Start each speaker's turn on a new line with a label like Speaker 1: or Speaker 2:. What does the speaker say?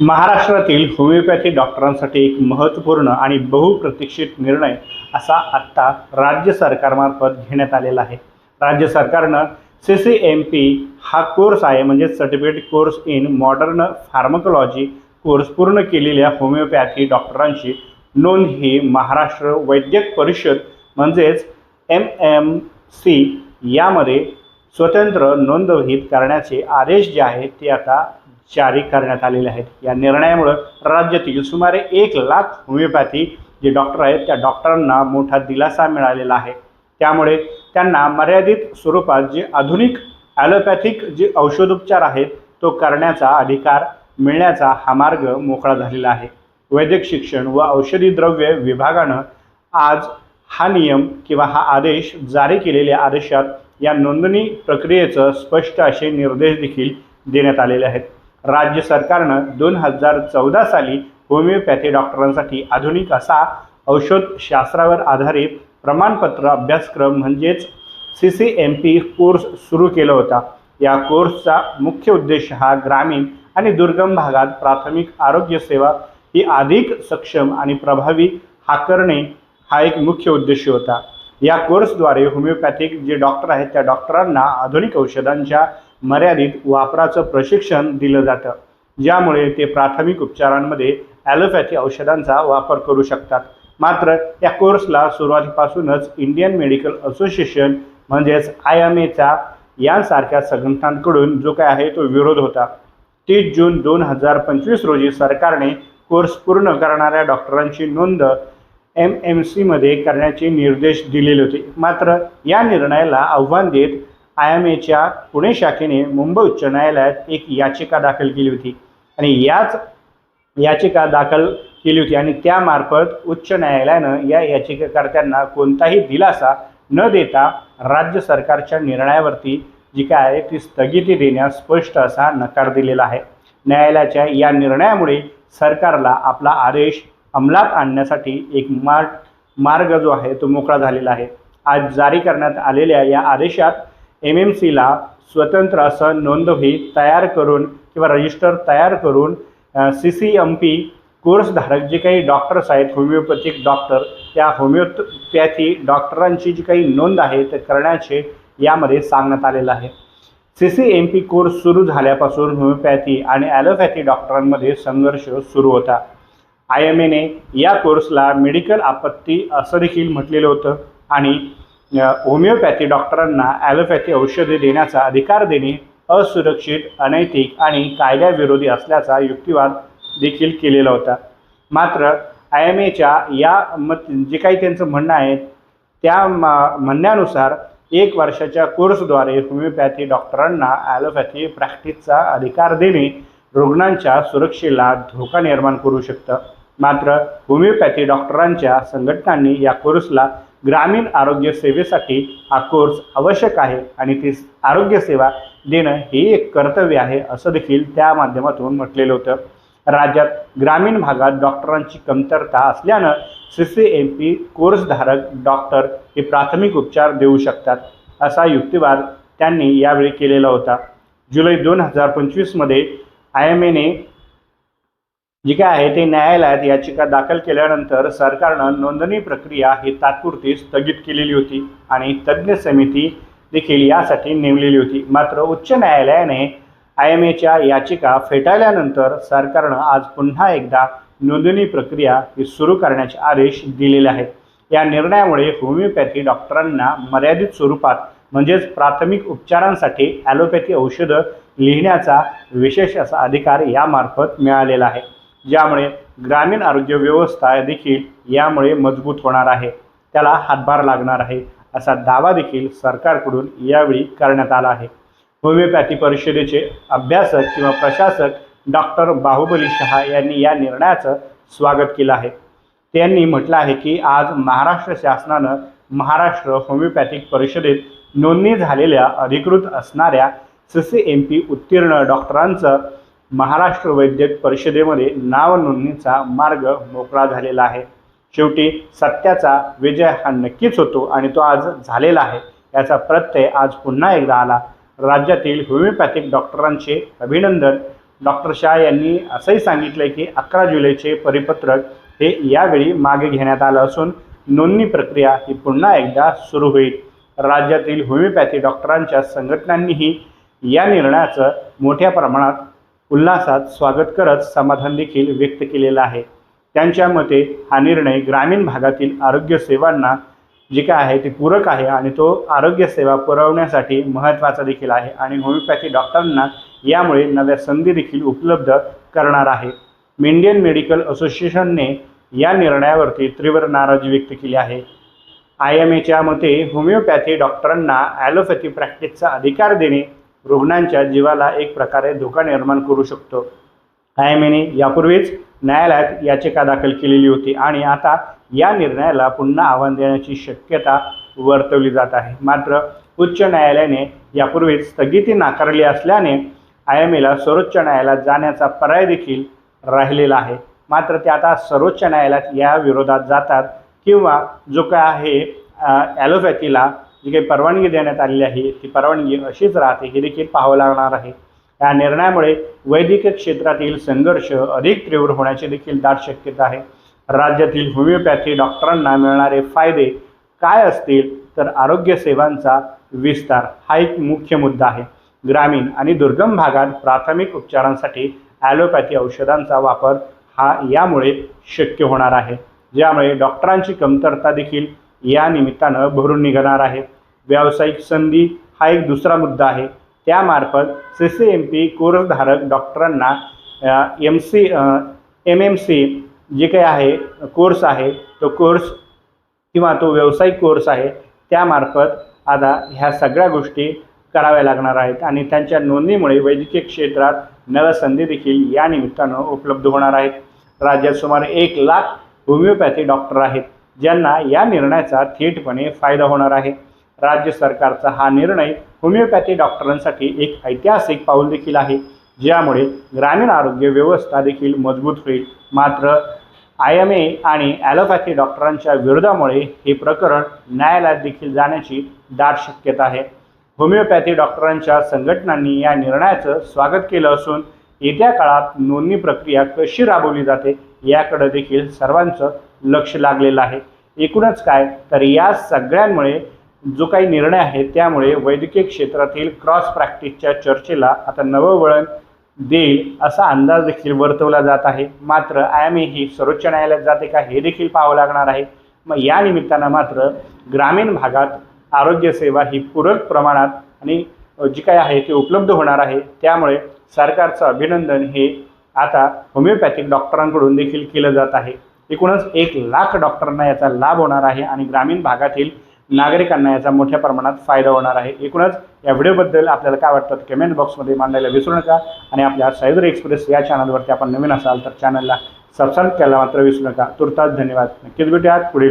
Speaker 1: महाराष्ट्रातील होमिओपॅथी डॉक्टरांसाठी एक महत्त्वपूर्ण आणि बहुप्रतीक्षित निर्णय असा आत्ता राज्य सरकारमार्फत घेण्यात आलेला आहे. राज्य सरकारनं सी सी एम पी हा कोर्स आहे म्हणजे certificate course in modern pharmacology course पूर्ण केलेल्या होमिओपॅथी डॉक्टरांची नोंद ही महाराष्ट्र वैद्यक परिषद म्हणजेच एम एम सी यामध्ये स्वतंत्र नोंदवहीत करण्याचे आदेश जे आहेत ते आता जारी करण्यात आलेले आहेत. या निर्णयामुळं राज्यातील सुमारे एक लाख होमिओपॅथी जे डॉक्टर आहेत त्या डॉक्टरांना मोठा दिलासा मिळालेला आहे. त्यामुळे त्यांना मर्यादित स्वरूपात जे आधुनिक ॲलोपॅथिक जे औषधोपचार आहेत तो करण्याचा अधिकार मिळण्याचा हा मार्ग मोकळा झालेला आहे. वैद्यक शिक्षण व औषधी द्रव्य विभागानं आज हा नियम किंवा हा आदेश जारी केलेल्या आदेशात या नोंदणी प्रक्रियेचं स्पष्ट असे निर्देश देखील देण्यात आलेले आहेत. राज्य सरकारनं दोन हजार चौदा साली होमिओपॅथी डॉक्टरांसाठी आधुनिक असा औषधशास्त्रावर आधारित प्रमाणपत्र अभ्यासक्रम म्हणजेच C C M P course सुरू केला होता. या कोर्सचा मुख्य उद्देश हा ग्रामीण आणि दुर्गम भागात प्राथमिक आरोग्य सेवा ही अधिक सक्षम आणि प्रभावी हा करणे हा एक मुख्य उद्देश होता. या कोर्सद्वारे होमिओपॅथिक जे डॉक्टर आहेत त्या डॉक्टरांना आधुनिक औषधांच्या मर्यादित वापराचं प्रशिक्षण दिलं जातं. ज्यामुळे ते प्राथमिक उपचारांमध्ये ॲलोपॅथी औषधांचा वापर करू शकतात. मात्र या कोर्सला सुरुवातीपासूनच इंडियन मेडिकल असोसिएशन म्हणजेच आय एम एचा यांसारख्या संघटनांकडून जो काय आहे तो विरोध होता. तीस जून दोन हजार पंचवीस रोजी सरकारने कोर्स पूर्ण करणाऱ्या डॉक्टरांची नोंद एम एम सीमध्ये करण्याचे निर्देश दिलेले होते. मात्र या निर्णयाला आव्हान देत आय एम एच्या पुणे शाखेने मुंबई उच्च न्यायालयात एक याचिका दाखल केली होती. आणि याच याचिका दाखल केली होती आणि त्यामार्फत उच्च न्यायालयानं या याचिकाकर्त्यांना कोणताही दिलासा न देता राज्य सरकारच्या निर्णयावरती जी काय आहे ती स्थगिती देण्यास स्पष्ट असा नकार दिलेला आहे. न्यायालयाच्या या निर्णयामुळे सरकारला आपला आदेश अंमलात आणण्यासाठी एक मार्ग मार्ग जो आहे तो मोकळा झालेला आहे. आज जारी करण्यात आलेल्या या आदेशात एम एम सीला स्वतंत्र असं नोंदवही तयार करून किंवा रजिस्टर तयार करून सी सी एम पी कोर्सधारक जे काही डॉक्टर्स आहेत होमिओपॅथिक डॉक्टर त्या होमिओपॅथी डॉक्टरांची जी काही नोंद आहे ते करण्याचे यामध्ये सांगण्यात आलेलं आहे. C C M P course सुरू झाल्यापासून होमिओपॅथी आणि ॲलोपॅथी डॉक्टरांमध्ये संघर्ष सुरू होता. आय एम एने या कोर्सला मेडिकल आपत्ती असं देखील म्हटलेलं होतं आणि होमिओपॅथी डॉक्टरांना ॲलोपॅथी औषधे देण्याचा अधिकार देणे असुरक्षित अनैतिक आणि कायद्याविरोधी असल्याचा युक्तिवाद देखील केलेला होता. मात्र आय एम एच्या या मत जे काही त्यांचं म्हणणं आहे त्या म- म्हणण्यानुसार एक वर्षाच्या कोर्सद्वारे होमिओपॅथी डॉक्टरांना ॲलोपॅथी प्रॅक्टिसचा अधिकार देणे रुग्णांच्या सुरक्षेला धोका निर्माण करू शकतं. मात्र होमिओपॅथी डॉक्टरांच्या संघटनांनी या कोर्सला ग्रामीण आरोग्य सेवेसाठी हा कोर्स आवश्यक आहे आणि ती आरोग्यसेवा देणं हे एक कर्तव्य आहे असं देखील त्या माध्यमातून म्हटलेलं होतं. राज्यात ग्रामीण भागात डॉक्टरांची कमतरता असल्यानं सी सी एम पी कोर्सधारक डॉक्टर हे प्राथमिक उपचार देऊ शकतात असा युक्तिवाद त्यांनी यावेळी केलेला होता. जुलै दोन हजार पंचवीसमध्ये आय एम एने जी काय आहे ते न्यायालयात याचिका दाखल केल्यानंतर सरकारनं नोंदणी प्रक्रिया ही तात्पुरती स्थगित केलेली होती आणि तज्ज्ञ समिती देखील यासाठी नेमलेली होती. मात्र उच्च न्यायालयाने आय एम एच्या याचिका फेटाळल्यानंतर सरकारनं आज पुन्हा एकदा नोंदणी प्रक्रिया ही सुरू करण्याचे आदेश दिलेले आहेत. या निर्णयामुळे होमिओपॅथी डॉक्टरांना मर्यादित स्वरूपात म्हणजेच प्राथमिक उपचारांसाठी ॲलोपॅथी औषधं लिहिण्याचा विशेष असा अधिकार यामार्फत मिळालेला आहे. ज्यामुळे ग्रामीण आरोग्य व्यवस्था देखील यामुळे मजबूत होणार आहे. त्याला हातभार लागणार आहे असा दावा देखील सरकारकडून यावेळी करण्यात आला आहे. होमिओपॅथी परिषदेचे अभ्यासक किंवा प्रशासक डॉक्टर बाहुबली शहा यांनी या निर्णयाचं स्वागत केलं आहे. त्यांनी म्हटलं आहे की आज महाराष्ट्र शासनानं महाराष्ट्र होमिओपॅथिक परिषदेत नोंदणी झालेल्या अधिकृत असणाऱ्या सी सी एम पी उत्तीर्ण डॉक्टरांचं महाराष्ट्र वैद्यक परिषदेमध्ये नावनोंदणीचा मार्ग मोकळा झालेला आहे. शेवटी सत्याचा विजय हा नक्कीच होतो आणि तो आज झालेला आहे. याचा प्रत्यय आज पुन्हा एकदा आला. राज्यातील होमिओपॅथिक डॉक्टरांचे अभिनंदन. डॉक्टर शाह यांनी असंही सांगितलं की अकरा जुलैचे परिपत्रक हे यावेळी मागे घेण्यात आलं असून नोंदणी प्रक्रिया ही पुन्हा एकदा सुरू होईल. राज्यातील होमिओपॅथी डॉक्टरांच्या संघटनांनीही या निर्णयाचं मोठ्या प्रमाणात उल्हासात स्वागत करत समाधान देखील व्यक्त केलेलं आहे. त्यांच्या मते हा निर्णय ग्रामीण भागातील आरोग्य सेवांना जे काय आहे ते पूरक आहे आणि तो आरोग्य सेवा पुरवण्यासाठी महत्त्वाचा देखील आहे आणि होमिओपॅथी डॉक्टरांना यामुळे नव्या संधी देखील उपलब्ध करणार आहे. इंडियन मेडिकल असोसिएशनने या निर्णयावरती तीव्र नाराजी व्यक्त केली आहे. आय एम एच्या मते होमिओपॅथी डॉक्टरांना ॲलोपॅथी प्रॅक्टिसचा अधिकार देणे रुग्णांच्या जीवाला एक प्रकारे धोका निर्माण करू शकतो. आय यापूर्वीच न्यायालयात याचिका दाखल केलेली होती आणि आता या निर्णयाला पुन्हा आव्हान देण्याची शक्यता वर्तवली जात आहे. मात्र उच्च न्यायालयाने यापूर्वीच स्थगिती नाकारली असल्याने आय एम एला सर्वोच्च न्यायालयात जाण्याचा पर्याय देखील राहिलेला आहे. मात्र ते आता सर्वोच्च न्यायालयात या विरोधात जातात किंवा जो काय आहे ॲलोपॅथीला जी काही परवानगी देण्यात आलेली आहे ती परवानगी अशीच राहते हे देखील पाहावं लागणार आहे. या निर्णयामुळे वैद्यकीय क्षेत्रातील संघर्ष अधिक तीव्र होण्याची देखील दाट शक्यता आहे. राज्यातील होमिओपॅथी डॉक्टरांना मिळणारे फायदे काय असतील तर आरोग्य सेवांचा विस्तार हा एक मुख्य मुद्दा आहे. ग्रामीण आणि दुर्गम भागात प्राथमिक उपचारांसाठी ॲलोपॅथी औषधांचा वापर हा यामुळे शक्य होणार आहे. ज्यामुळे डॉक्टरांची कमतरता देखील या निमित्तानं भरून निघणार आहे. व्यावसायिक संधी हा एक दुसरा मुद्दा आहे. त्यामार्फत सी सी एम पी कोर्सधारक डॉक्टरांना M C M M C जे काही आहे कोर्स आहे तो कोर्स किंवा तो व्यावसायिक कोर्स आहे त्यामार्फत आता ह्या सगळ्या गोष्टी कराव्या लागणार आहेत आणि त्यांच्या नोंदणीमुळे वैद्यकीय क्षेत्रात नव्या संधी देखील या निमित्तानं उपलब्ध होणार आहेत. राज्यात सुमारे एक लाख होमिओपॅथी डॉक्टर आहेत. ज्यांना या निर्णयाचा थेटपणे फायदा होणार आहे. राज्य सरकारचा हा निर्णय होमिओपॅथी डॉक्टरांसाठी एक ऐतिहासिक पाऊल देखील आहे. ज्यामुळे ग्रामीण आरोग्य व्यवस्था देखील मजबूत होईल. मात्र आय एम ए आणि ॲलोपॅथी डॉक्टरांच्या विरोधामुळे हे प्रकरण न्यायालयात देखील जाण्याची दाट शक्यता आहे. होमिओपॅथी डॉक्टरांच्या संघटनांनी या निर्णयाचं स्वागत केलं असून येत्या काळात नोंदणी प्रक्रिया कशी राबवली जाते याकडे देखील सर्वांचं लक्ष लागलेलं आहे. एकूणच काय? तर या सगळ्यांमुळे जो काही निर्णय आहे त्यामुळे वैद्यकीय क्षेत्रातील क्रॉस प्रॅक्टिसच्या चर्चेला आता नवं वळण देईल असा अंदाज देखील वर्तवला जात आहे. मात्र आय एम ए ही सर्वोच्च न्यायालयात जाते का हे देखील पाहावं लागणार आहे. मग या निमित्तानं मात्र ग्रामीण भागात आरोग्यसेवा ही पूरक प्रमाणात आणि जी काय आहे ती उपलब्ध होणार आहे. त्यामुळे सरकारचं अभिनंदन हे आता होमिओपॅथिक डॉक्टरांकडून देखील केलं जात आहे. एकूणच एक लाख डॉक्टरांना याचा लाभ होणार आहे आणि ग्रामीण भागातील नागरिकांना याचा मोठ्या प्रमाणात फायदा होणार आहे. एकूणच या व्हिडिओबद्दल आपल्याला काय वाटतं कमेंट बॉक्समध्ये मांडायला विसरू नका. आणि आपल्या सायदर एक्सप्रेस या चॅनलवरती आपण नवीन असाल तर चॅनलला सबस्क्राईब करायला मात्र विसरू नका. तुर्तास धन्यवाद. नक्कीच भेटूयात पुढील